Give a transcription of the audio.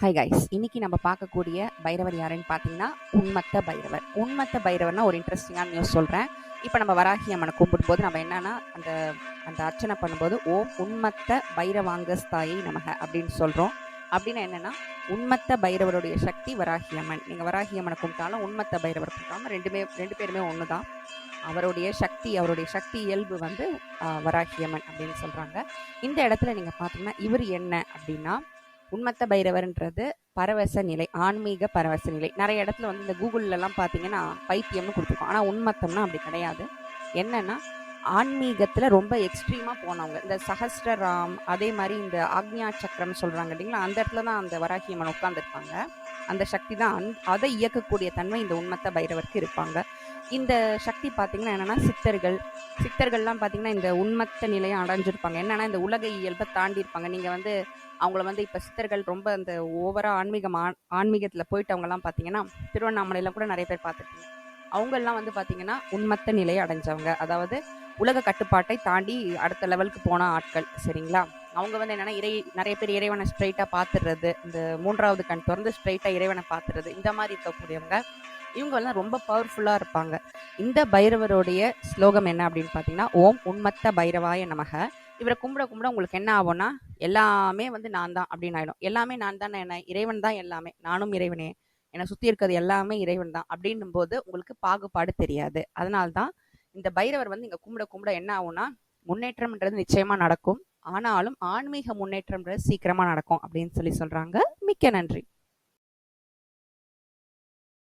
Hi guys இன்னைக்கு நம்ம பார்க்கக்கூடிய பைரவர் யாருன்னு பார்த்தீங்கன்னா உண்மத்த பைரவர். உண்மத்த பைரவர்னா ஒரு இன்ட்ரெஸ்டிங்கான நியூஸ் சொல்கிறேன் இப்போ நம்ம வராகி அம்மனை கும்பிடும்போது நம்ம என்னன்னா அந்த அந்த அர்ச்சனை பண்ணும்போது ஓம் உண்மத்த பைரவாங்கஸ்தாயை நமக அப்படின்னு சொல்கிறோம் அப்படின்னா என்னென்னா உண்மத்த பைரவருடைய சக்தி வராகி அம்மன். நீங்கள் வராகி அம்மனை கும்பிட்டாலும் உண்மத்த பைரவர் கும்பிட்டாலும் ரெண்டுமே ரெண்டு பேருமே ஒன்று தான் அவருடைய சக்தி அவருடைய சக்தி இயல்பு வந்து வராகியம்மன் வராகி அம்மன் அப்படின்னு சொல்கிறாங்க இந்த இடத்துல நீங்கள் பார்த்தீங்கன்னா இவர் என்ன அப்படின்னா உண்மத்த பைரவர்ன்றது பரவச நிலை ஆன்மீக பரவச நிலை. நிறைய இடத்துல வந்து இந்த கூகுள்லலாம் பார்த்தீங்கன்னா பைத்தியம்னு கொடுத்துருக்கோம். ஆனால் உண்மத்தம்னா அப்படி கிடையாது. என்னன்னா ஆன்மீகத்தில் ரொம்ப எக்ஸ்ட்ரீமாக போனவங்க. இந்த சஹஸ்ரராம் அதே மாதிரி இந்த ஆக்ஞா சக்கரம் சொல்கிறாங்க இல்லைங்களா? அந்த இடத்துல தான் அந்த வராகியம்மன் உட்காந்துருப்பாங்க அந்த சக்தி தான் அந் அதை இயக்கக்கூடிய தன்மை இந்த உண்மத்த பைரவருக்கு இருப்பாங்க. இந்த சக்தி பார்த்தீங்கன்னா என்னென்னா சித்தர்கள் சித்தர்கள்லாம் பார்த்தீங்கன்னா இந்த உண்மத்த நிலையை அடைஞ்சிருப்பாங்க. என்னன்னா இந்த உலக இயல்பை தாண்டி இருப்பாங்க நீங்கள் வந்து அவங்கள வந்து இப்போ சித்தர்கள் ரொம்ப அந்த ஓவரா ஆன்மீகம் ஆன் ஆன்மீகத்தில் போயிட்டவங்கலாம் பார்த்தீங்கன்னா திருவண்ணாமலையில் கூட நிறைய பேர் பார்த்துருக்கீங்க அவங்கெல்லாம் வந்து பார்த்தீங்கன்னா உண்மத்த நிலையை அடைஞ்சவங்க. அதாவது உலக கட்டுப்பாட்டை தாண்டி அடுத்த லெவலுக்கு போன ஆட்கள் சரிங்களா? அவங்க வந்து என்னன்னா இறை நிறைய பேர் இறைவனை ஸ்ட்ரைட்டாக பார்த்துடுறது இந்த மூன்றாவது கண் திறந்து ஸ்ட்ரைட்டாக இறைவனை பார்த்துறது இந்த மாதிரி இருக்கக்கூடியவங்க. இவங்கெல்லாம் ரொம்ப பவர்ஃபுல்லாக இருப்பாங்க. இந்த பைரவருடைய ஸ்லோகம் என்ன அப்படின்னு பார்த்தீங்கன்னா ஓம் உண்மத்த பைரவாய நமக. இவரை கும்பிட கும்பிட உங்களுக்கு என்ன ஆகும்னா எல்லாமே வந்து நான் தான் அப்படின்னு ஆகிடும் எல்லாமே நான் தான் என்ன இறைவன் தான் எல்லாமே. நானும் இறைவனே. என்னை சுற்றி இருக்கிறது எல்லாமே இறைவன் தான் அப்படின்னும் போது உங்களுக்கு பாகுபாடு தெரியாது. அதனால தான் இந்த பைரவர் வந்து இங்கே கும்பிட கும்பிட என்ன ஆகும்னா முன்னேற்றம்ன்றது நிச்சயமாக நடக்கும். ஆனாலும் ஆன்மீக முன்னேற்றம்ன்றது சீக்கிரமாக நடக்கும் அப்படின்னு சொல்லி சொல்கிறாங்க மிக்க நன்றி.